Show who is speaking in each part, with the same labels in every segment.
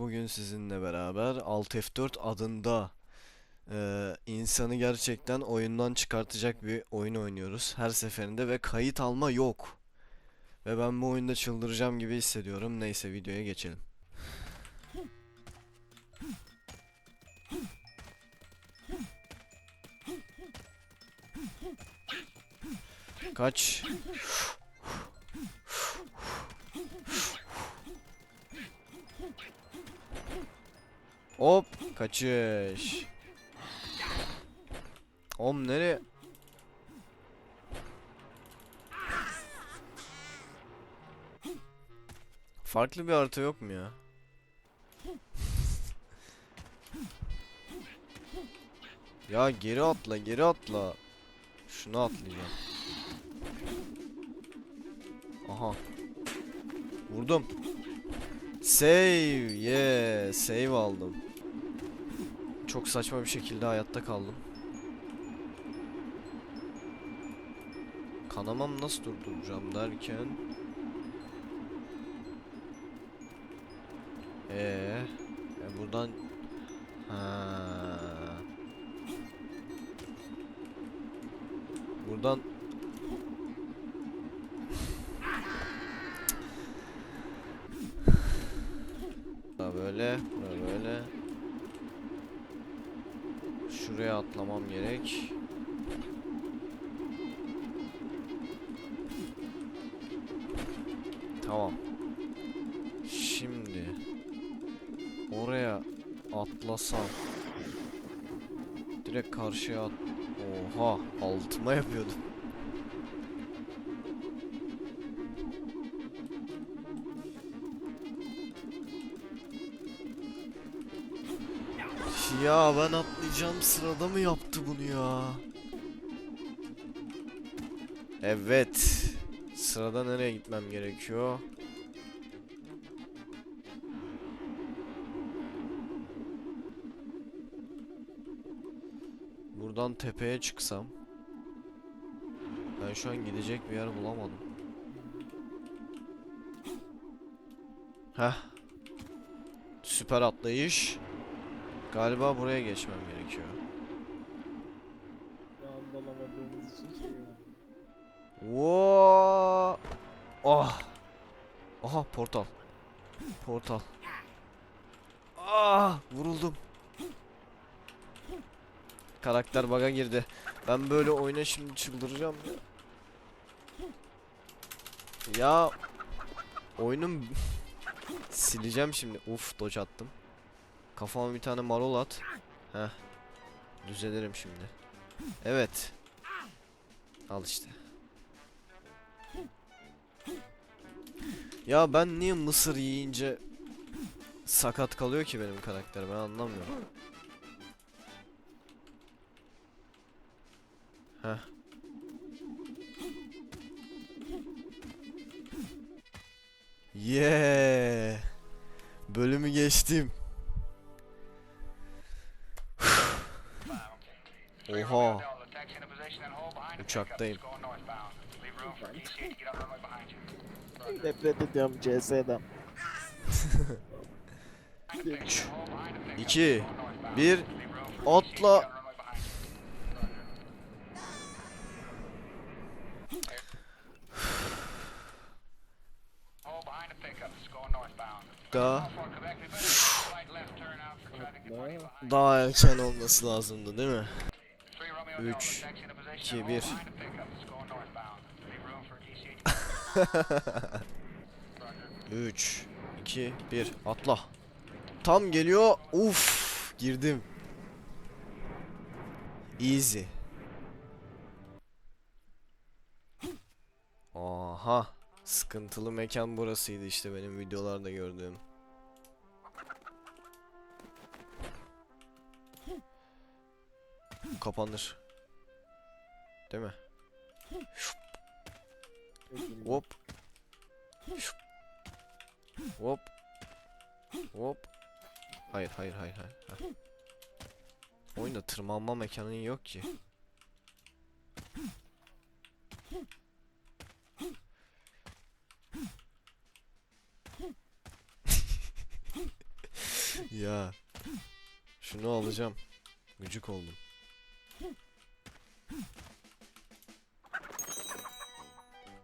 Speaker 1: Bugün sizinle beraber Alt F4 adında eee, insanı gerçekten oyundan çıkartacak bir oyun oynuyoruz her seferinde ve kayıt alma yok. Ve ben bu oyunda çıldıracağım gibi hissediyorum. Neyse videoya geçelim. Kaç. Hop kaçış. Om nereye? Farklı bir harita yok mu ya? ya geri atla, geri atla. Şunu atlayacağım. Aha. Vurdum. Save. Yeah, save aldım. Çok saçma bir şekilde hayatta kaldım. Kanamam nasıl durduracağım derken Ee, e buradan ha. Buradan Bura böyle, bura böyle. Şuraya atlamam gerek. Tamam. Şimdi oraya atlasam direkt karşıya at. Oha, altıma yapıyordum. Ya ben atlayacağım sırada mı yaptı bunu ya? Evet. Sırada nereye gitmem gerekiyor? Buradan tepeye çıksam. Ben şu an gidecek bir yer bulamadım. Heh. Süper atlayış. Galiba buraya geçmem gerekiyor.
Speaker 2: Şu anda alamadığımız için şey!
Speaker 1: Oh! Aha portal. Portal. Ah! Vuruldum. Karakter bug'a girdi. Ben böyle oyuna şimdi çıldıracağım ya. Ya oyunum sileceğim şimdi. Uf dodge attım. Kafama bir tane marul at. Heh. Düzelirim şimdi. Evet. Al işte. Ya ben niye mısır yiyince sakat kalıyor ki benim karakter ben anlamıyorum. Heh. Yeah. Bölümü geçtim. Oha. Uçaktayım.
Speaker 2: Nefret ediyorum CS'den.
Speaker 1: 3 2 1 Atla. Daha daha erken olması lazımdı değil mi? 3 2 1 3 2 1 atla. Tam geliyor. Uf, girdim. Easy. Aha. Sıkıntılı mekan burasıydı işte benim videolarda gördüğüm. Kapanır. Değil mi? Hop. Hop. Hop. Hayır hayır hayır hayır. Heh. Oyunda tırmanma mekanı yok ki. ya. Şunu alacağım. Gıcık oldum.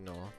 Speaker 1: Bu ne?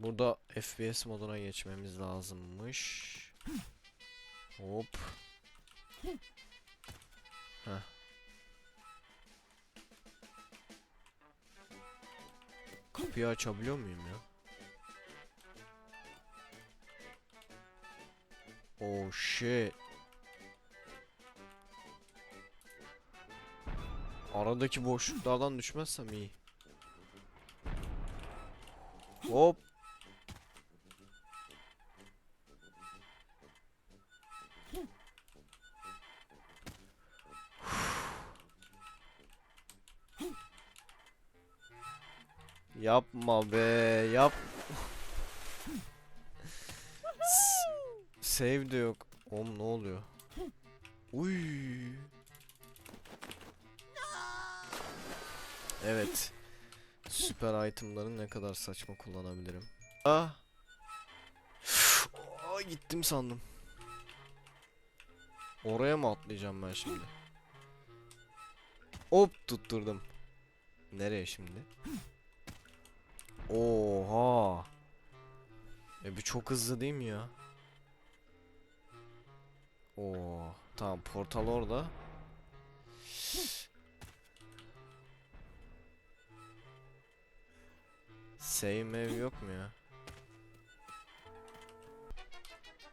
Speaker 1: Burada FPS moduna geçmemiz lazımmış. Hop. Heh. Kapıyı açabiliyor muyum ya? Oh shit. Aradaki boşluklardan düşmezsem iyi. Hop. Yapma be, yap. Save de yok. Oğlum ne oluyor? Uy. Evet. Süper itemları ne kadar saçma kullanabilirim. Ah. Aa, gittim sandım. Oraya mı atlayacağım ben şimdi? Hop tutturdum. Nereye şimdi? Oha. E bu çok hızlı değil mi ya? Oo, tamam portal orada. Save yok mu ya?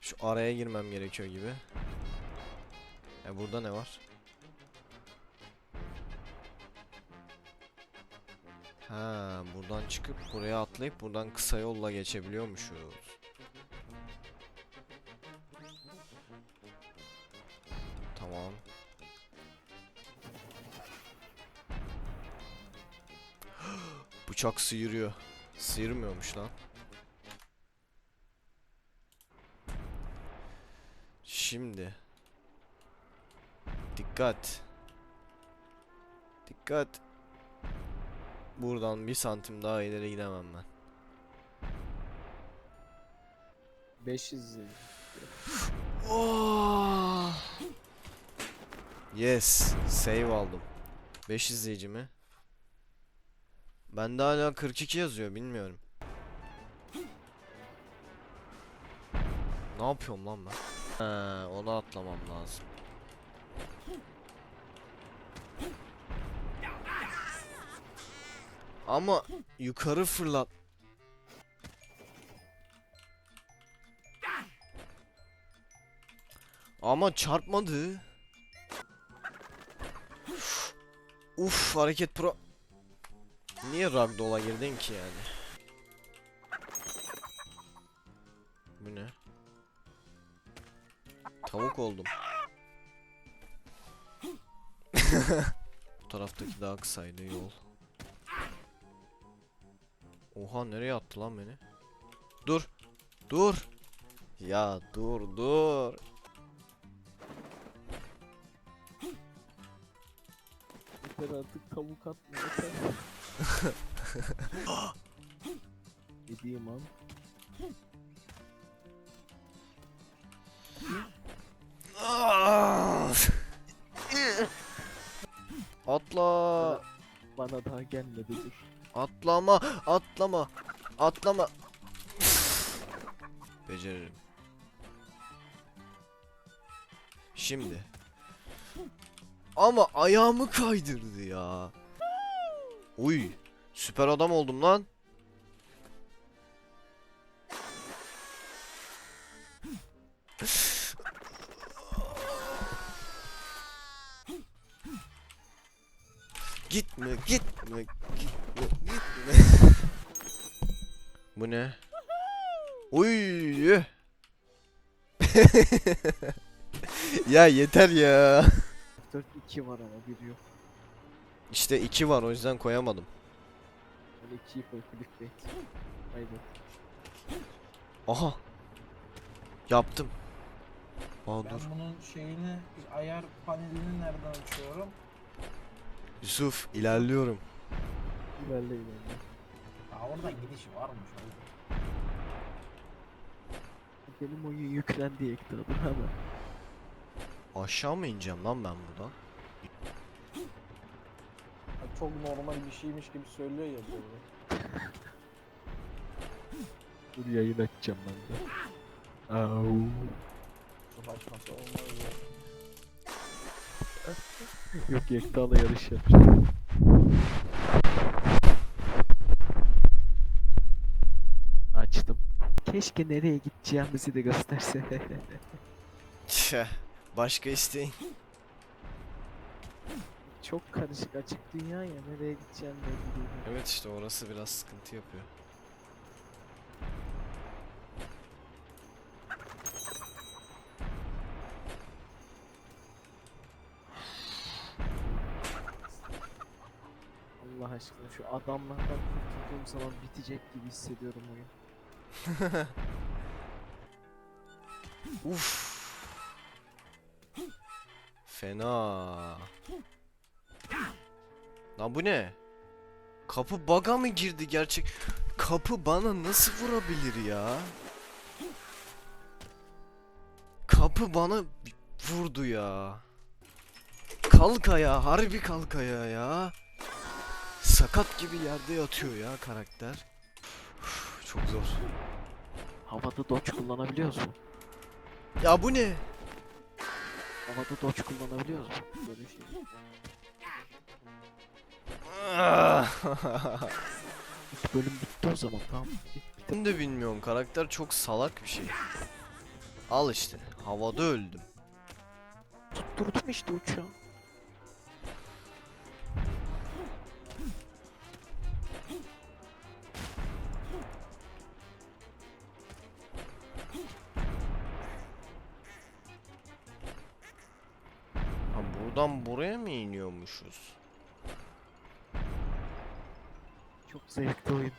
Speaker 1: Şu araya girmem gerekiyor gibi. E burada ne var? Ha, buradan çıkıp buraya atlayıp buradan kısa yolla geçebiliyormuşuz. Bıçak sıyırıyor. Sıyırmıyormuş lan. Şimdi. Dikkat. Dikkat. Buradan bir santim daha ileri gidemem ben.
Speaker 2: 500 izleyici.
Speaker 1: Oh. Yes, save aldım. 5 izleyici mi? Bende hala 42 yazıyor, bilmiyorum. Ne yapıyorum lan ben? Ha, onu atlamam lazım. Ama yukarı fırlat. Ama çarpmadı. Uf hareket pro. Niye ragdoll'a girdin ki yani? Bu ne? Tavuk oldum. Bu taraftaki daha kısaydı yol. Oha nereye attı lan beni? Dur. Dur. Ya dur dur.
Speaker 2: Yeter artık tavuk atma Gideyim an.
Speaker 1: Ah! Atla.
Speaker 2: Bana daha gelmedi dur.
Speaker 1: Atlama. Atlama. Atlama. Beceririm. Şimdi. Ama ayağımı kaydırdı ya. Uy. Süper adam oldum lan. Gitme, gitme, gitme, gitme. Bu ne? Uy. ya yeter ya.
Speaker 2: 4 2 var ama biri yok.
Speaker 1: İşte iki var o yüzden koyamadım.
Speaker 2: Öyle 2'yi koy clickbait. Haydi.
Speaker 1: Aha. Yaptım. Aa
Speaker 3: Ben
Speaker 1: dur.
Speaker 3: bunun şeyini, ayar panelini nereden açıyorum?
Speaker 1: Yusuf ilerliyorum.
Speaker 2: İlerle ilerle.
Speaker 3: Aa oradan gidiş varmış. oğlum.
Speaker 2: Benim oyun yüklendi ekstradan hemen.
Speaker 1: Aşağı mı ineceğim lan ben buradan?
Speaker 3: Çok normal bir şeymiş gibi söylüyor ya böyle.
Speaker 2: Dur yayın açacağım ben de. Au.
Speaker 3: Çok açması olmaz ya.
Speaker 2: Yok Yekta'la yarış yapacağım. Açtım. Keşke nereye gideceğimizi de gösterse.
Speaker 1: Başka isteğin.
Speaker 2: Çok karışık açık dünya ya nereye gideceğim belli değil.
Speaker 1: Evet işte orası biraz sıkıntı yapıyor.
Speaker 2: Allah aşkına şu adamlardan kurtulduğum zaman bitecek gibi hissediyorum oyun.
Speaker 1: Uf. Fena. Lan bu ne? Kapı baga mı girdi gerçek? Kapı bana nasıl vurabilir ya? Kapı bana vurdu ya. Kalk ayağa, harbi kalk ayağa ya. Sakat gibi yerde yatıyor ya karakter. Uf, çok zor.
Speaker 2: Havada dodge kullanabiliyor musun?
Speaker 1: Ya bu ne?
Speaker 2: Havada dodge kullanabiliyor musun? Böyle şey. İlk bölüm bitti o zaman tamam.
Speaker 1: Ben de bilmiyorum. Karakter çok salak bir şey. Al işte. Havada öldüm.
Speaker 2: Tutturdum işte uçağı.
Speaker 1: Buradan buraya mı iniyormuşuz?
Speaker 2: Çok zevkli oyun.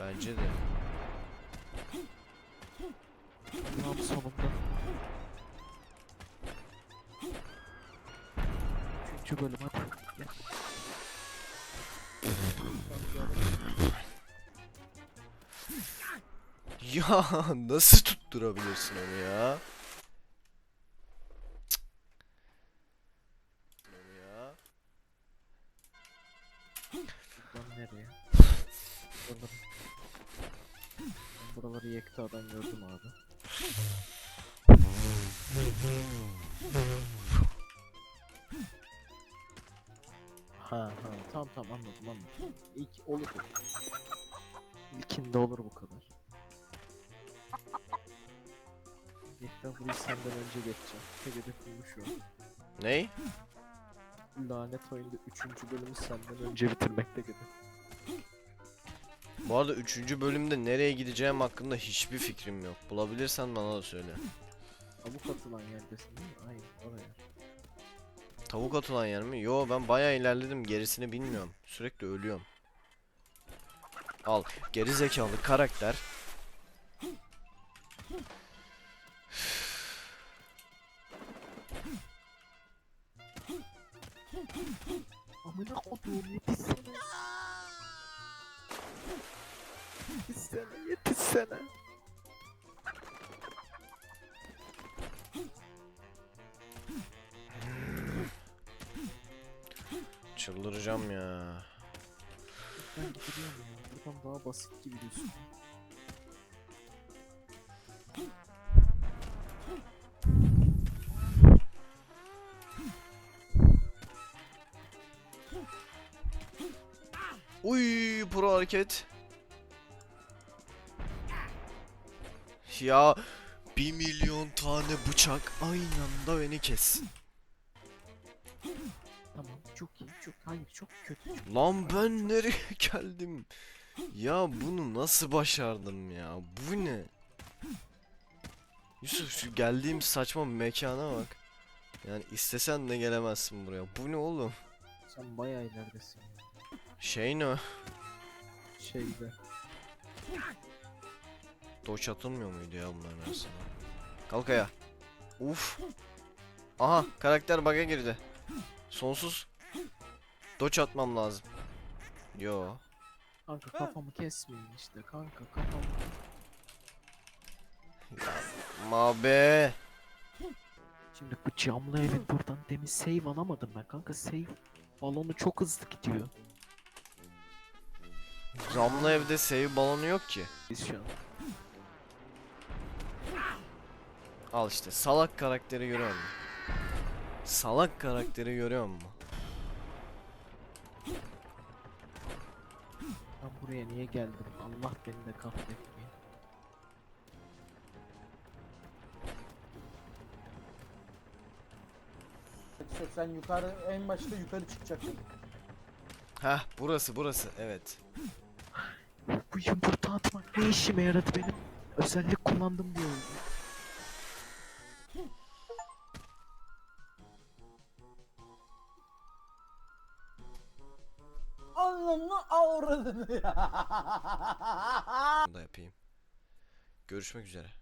Speaker 1: Bence de.
Speaker 2: Tam sonunda. Üçüncü bölüm hadi. Gel.
Speaker 1: Ya nasıl tutturabilirsin onu ya?
Speaker 2: Buraları. Ben buraları Yekta'dan gördüm abi. Ha ha tamam tamam anladım anladım. İlk olur. İlkinde olur bu kadar. Yekta burayı senden önce geçeceğim. Hedefim bu şu an.
Speaker 1: Ney?
Speaker 2: Lanet oyunda 3. bölümü senden önce bitirmekte gibi.
Speaker 1: Bu arada 3. bölümde nereye gideceğim hakkında hiçbir fikrim yok. Bulabilirsen bana da söyle.
Speaker 2: Avuk atılan yerdesin değil mi? Aynen oraya.
Speaker 1: Tavuk atılan yer mi? Yo ben bayağı ilerledim. Gerisini bilmiyorum. Sürekli ölüyorum. Al. Geri zekalı karakter.
Speaker 2: Amına koduğum yetişsene.
Speaker 1: Çıldıracağım ya.
Speaker 2: Ben gidiyorum ya. Buradan daha basit gibi gözüküyor.
Speaker 1: Uy pro hareket. Ya bir milyon tane bıçak aynı anda beni kessin.
Speaker 2: Tamam çok iyi çok hayır çok kötü.
Speaker 1: Lan ben nereye geldim? Ya bunu nasıl başardım ya? Bu ne? Yusuf şu geldiğim saçma mekana bak. Yani istesen de gelemezsin buraya. Bu ne oğlum?
Speaker 2: Sen bayağı ileridesin.
Speaker 1: Şey ne?
Speaker 2: Şeyde.
Speaker 1: Doç atılmıyor muydu ya bunların arasında? Kalk ayağa. Uf. Aha karakter bug'a girdi. Sonsuz doç atmam lazım. Yo.
Speaker 2: Kanka kafamı kesmeyin işte kanka kafamı.
Speaker 1: Mabe.
Speaker 2: Şimdi bu camlı evin buradan demin save alamadım ben kanka save balonu çok hızlı gidiyor.
Speaker 1: Camlı evde save balonu yok ki.
Speaker 2: Biz şu an.
Speaker 1: Al işte salak karakteri görüyor musun? Salak karakteri görüyor musun?
Speaker 2: Ben buraya niye geldim? Allah beni de kahretmiyor.
Speaker 3: Sen yukarı en başta yukarı çıkacaksın.
Speaker 1: Heh burası burası evet.
Speaker 2: Bu yumurta atmak ne işime yaradı benim? Özellik kullandım diye
Speaker 1: Bunu da yapayım. Görüşmek üzere.